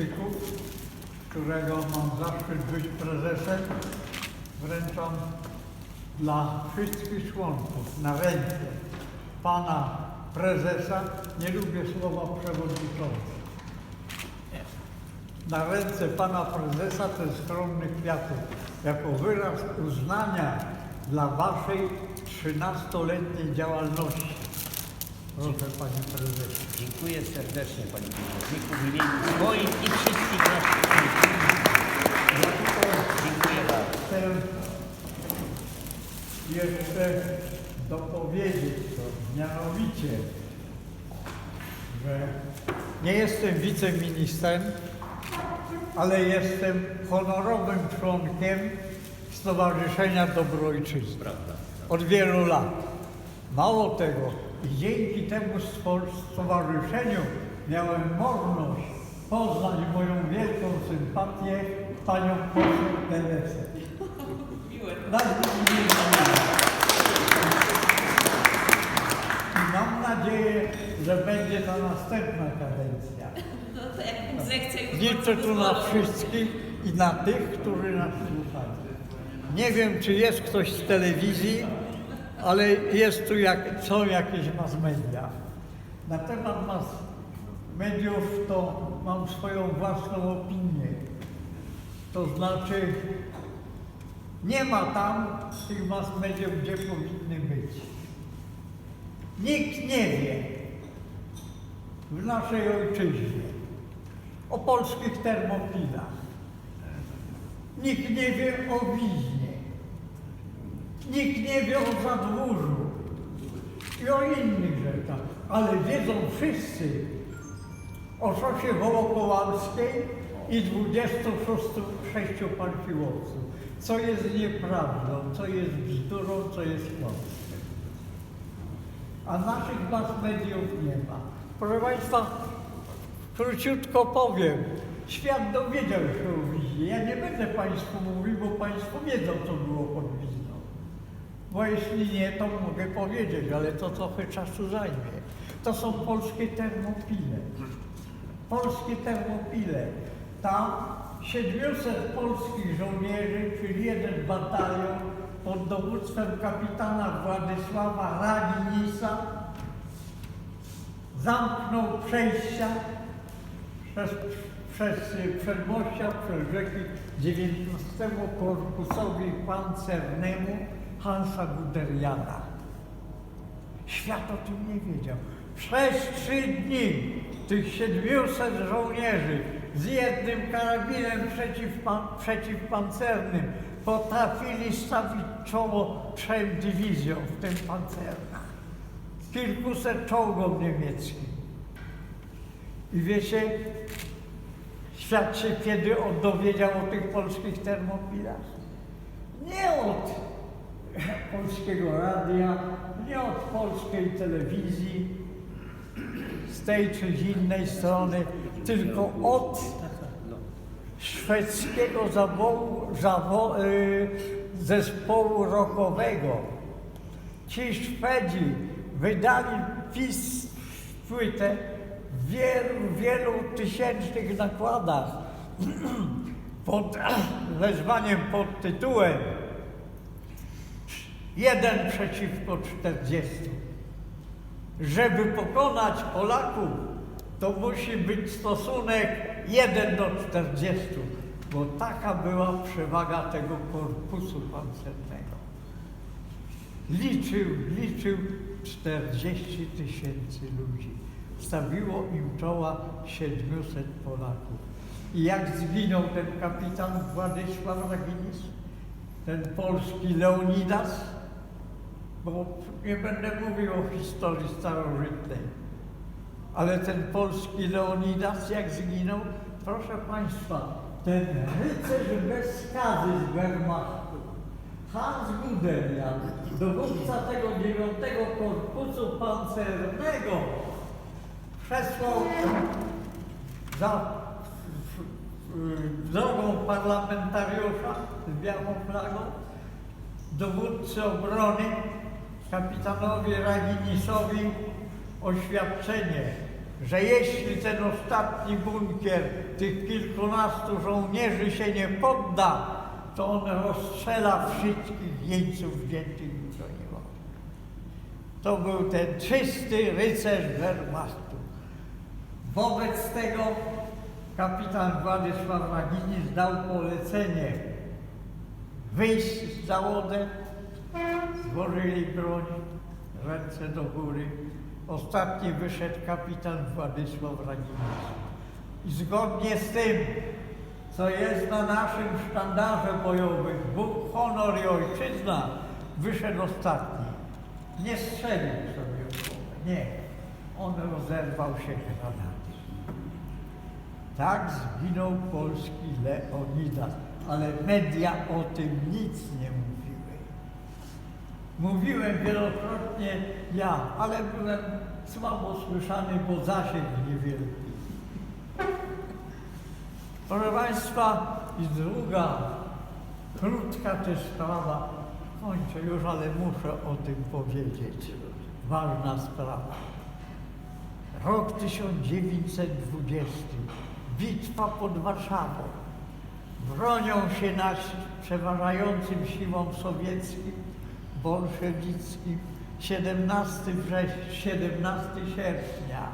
Turystyków, którego mam zaszczyt być prezesem, wręczam dla wszystkich członków na ręce pana prezesa, nie lubię słowa przewodniczący, na ręce pana prezesa ten skromny kwiatek jako wyraz uznania dla waszej 13-letniej działalności. Proszę panie prezesie. Dziękuję serdecznie Panie Przewodniku w imieniu swoim i wszystkich naszych Dziękuję bardzo. chcę jeszcze dopowiedzieć to, mianowicie, że nie jestem wiceministrem, ale jestem honorowym członkiem Stowarzyszenia Dobro Ojczyzny. Od wielu lat. Mało tego, dzięki temu sto- stowarzyszeniu miałem możliwość poznać moją wielką sympatię panią poseł Teresę. Bardzo mi miło. I mam nadzieję, że będzie to następna kadencja. No to jak Bóg zechce już Liczę tu na wszystkich i na tych, którzy nas słuchają. Nie wiem, czy jest ktoś z telewizji, ale jest tu jak, są jakieś mass media. Na temat mass mediów to mam swoją własną opinię. To znaczy, nie ma tam tych mass mediów, gdzie powinny być. Nikt nie wie w naszej ojczyźnie o polskich termopilach. Nikt nie wie o Wiźnie. Nikt nie wie o Zadwórzu i o innych rzeczach, ale wiedzą wszyscy o szosie wołokołamskiej i 26 parfiłowców, co jest nieprawdą, co jest bzdurą, co jest kłamstwem. A naszych mass mediów nie ma. Proszę Państwa, króciutko powiem. Świat dowiedział się o Wiźnie. Ja nie będę Państwu mówił, bo Państwo wiedzą, co było pod Wizną. Bo jeśli nie, to mogę powiedzieć, ale to trochę czasu zajmie. To są polskie termopile. Polskie termopile. Tam 700 polskich żołnierzy, czyli jeden batalion pod dowództwem kapitana Władysława Raginisa zamknął przejścia przez, przez przedmościa, przez rzeki 19 Korpusowi Pancernemu Hansa Guderiana. Świat o tym nie wiedział. Przez trzy dni tych 700 żołnierzy z jednym karabinem przeciwpan, przeciwpancernym potrafili stawić czoło trzem dywizjom, w tym pancerna. Kilkuset czołgom niemieckim. I wiecie, świat się kiedy dowiedział o tych polskich termopilach? Nie od polskiego radia, nie od polskiej telewizji, z tej czy z innej strony, tylko od szwedzkiego zawołu, zawo, y, zespołu rockowego. Ci Szwedzi wydali pis, płytę w wielu, wielu tysięcznych nakładach pod wezwaniem pod tytułem Jeden przeciwko czterdziestu. Żeby pokonać Polaków, to musi być stosunek 1 do 40, bo taka była przewaga tego korpusu pancernego. Liczył, liczył 40 tysięcy ludzi. Stawiło im czoła 700 Polaków. I jak zginął ten kapitan Władysław Raginis, ten polski Leonidas, bo nie będę mówił o historii starożytnej, ale ten polski Leonidas jak zginął, proszę Państwa, ten rycerz bez skazy z Wehrmachtu, Hans Guderian, dowódca tego dziewiątego korpusu pancernego, przesłał za drogą parlamentariusza z białą flagą dowódcy obrony kapitanowi Raginisowi oświadczenie, że jeśli ten ostatni bunkier tych kilkunastu żołnierzy się nie podda, to on rozstrzela wszystkich jeńców wziętych w broniło. To był ten czysty rycerz Wehrmachtu. Wobec tego kapitan Władysław Ragini zdał polecenie wyjść z załodę, złożyli broń, ręce do góry. Ostatni wyszedł kapitan Władysław Ragiński. I zgodnie z tym, co jest na naszym sztandarze bojowym, Bóg, honor i ojczyzna, wyszedł ostatni. Nie strzelił sobie w głowę, nie. On rozerwał się granatem. Tak zginął polski Leonidas, ale media o tym nic nie mówiły. Mówiłem wielokrotnie ja, ale byłem słabo słyszany, bo zasięg niewielki. Proszę Państwa, i druga, krótka też sprawa, kończę już, ale muszę o tym powiedzieć. Ważna sprawa. Rok 1920. Bitwa pod Warszawą. Bronią się nas przeważającym siłom sowieckim, bolszewickim. 17 września, 17 sierpnia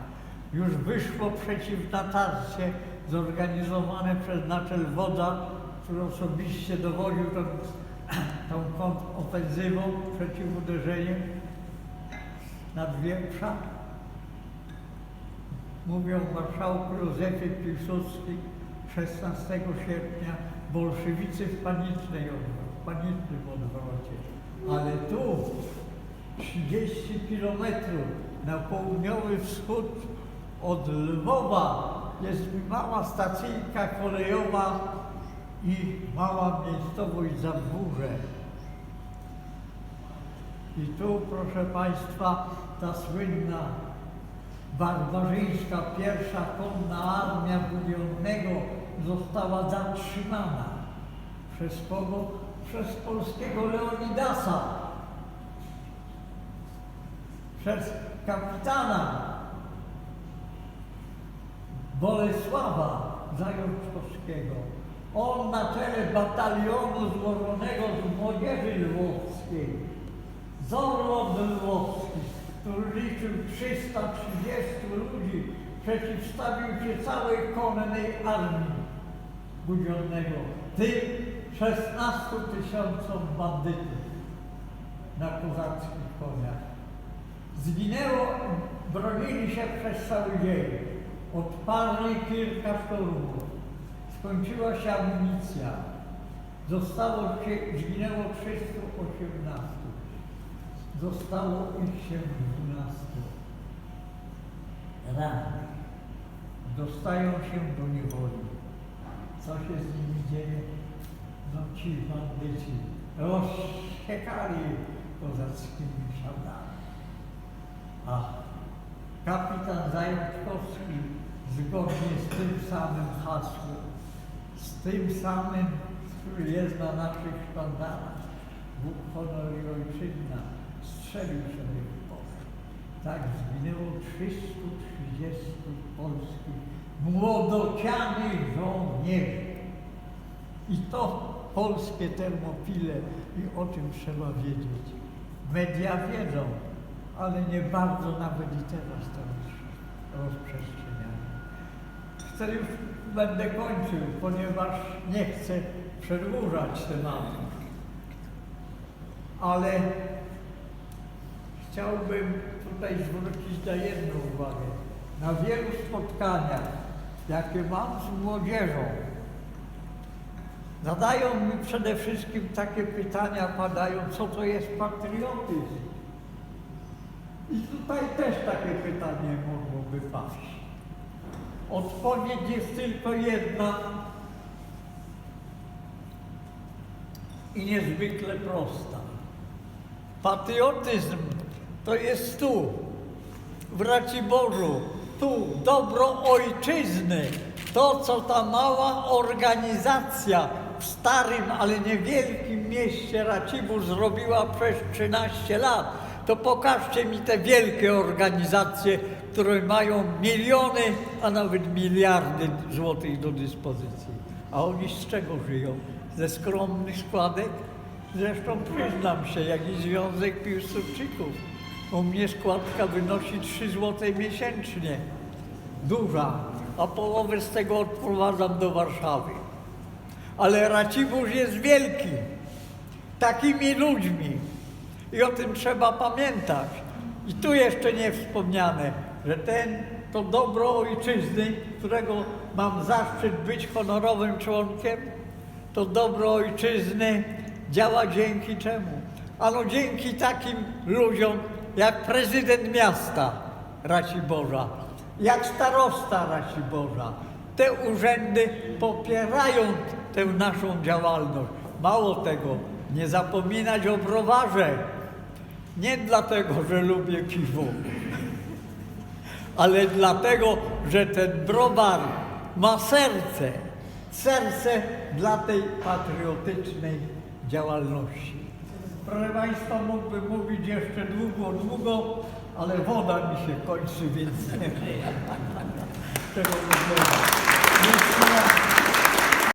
już wyszło przeciw natarcie zorganizowane przez naczelwodza, który osobiście dowodził tą, tą kontrofensywą przeciw uderzeniem nad Wieprza. Mówią marszałku Józefie Piłsudski 16 sierpnia bolszewicy w panicznej odwrocie, panicznym odwrocie. Ale tu 30 kilometrów na południowy wschód od Lwowa jest mała stacyjka kolejowa i mała miejscowość Zaburze. I tu, proszę Państwa, ta słynna barbarzyńska pierwsza konna armia Budionnego została zatrzymana. Przez kogo? Przez polskiego Leonidasa. Przez kapitana Bolesława Zajączkowskiego. On na czele batalionu złożonego z młodzieży lwowskiej, z Orłów Lwowskich, który liczył 330 ludzi, przeciwstawił się całej konnej armii Budionnego, tym 16 tysiącom bandytów na kozackich koniach. Zginęło, bronili się przez cały dzień. Odparli kilka szturmów. Skończyła się amunicja. Zostało się, zginęło 318. Zostało ich się 12. Rannych. Dostają się do niewoli. Co się z nimi dzieje? No ci bandyci rozsiekali kozackimi szałdami. A kapitan Zajączkowski zgodnie z tym samym hasłem, z tym samym, który jest na naszych sztandarach, Bóg, honor i ojczyzna, strzelił sobie w bok. Tak zginęło 330 polskich młodocianych żołnierzy. I to polskie termopile i o tym trzeba wiedzieć. Media wiedzą, ale nie bardzo nawet i teraz to roz- rozprzestrzeniają. Już, będę kończył, ponieważ nie chcę przedłużać tematu. Ale chciałbym tutaj zwrócić na jedną uwagę. Na wielu spotkaniach, jakie mam z młodzieżą, zadają mi przede wszystkim takie pytania, padają, co to jest patriotyzm. I tutaj też takie pytanie mogłoby paść. Odpowiedź jest tylko jedna i niezwykle prosta. Patriotyzm to jest tu, w Raciborzu, tu, dobro ojczyzny. To, co ta mała organizacja w starym, ale niewielkim mieście Racibórz zrobiła przez 13 lat, to pokażcie mi te wielkie organizacje, które mają miliony, a nawet miliardy złotych do dyspozycji. A oni z czego żyją? Ze skromnych składek? Zresztą przyznam się, jak i Związek Piłsudczyków. U mnie składka wynosi 3 zł miesięcznie. Duża, a połowę z tego odprowadzam do Warszawy. Ale Racibórz jest wielki, takimi ludźmi. I o tym trzeba pamiętać. I tu jeszcze nie wspomniane, że ten to dobro ojczyzny, którego mam zaszczyt być honorowym członkiem, to dobro ojczyzny działa dzięki czemu? Ano dzięki takim ludziom jak prezydent miasta Raciborza, jak starosta Raciborza. Te urzędy popierają tę naszą działalność. Mało tego, nie zapominać o browarze. Nie dlatego, że lubię piwo, ale dlatego, że ten browar ma serce. Serce dla tej patriotycznej działalności. Proszę Państwa, mógłbym mówić jeszcze długo, długo, ale woda mi się kończy, więc nie wiem, czego mówię.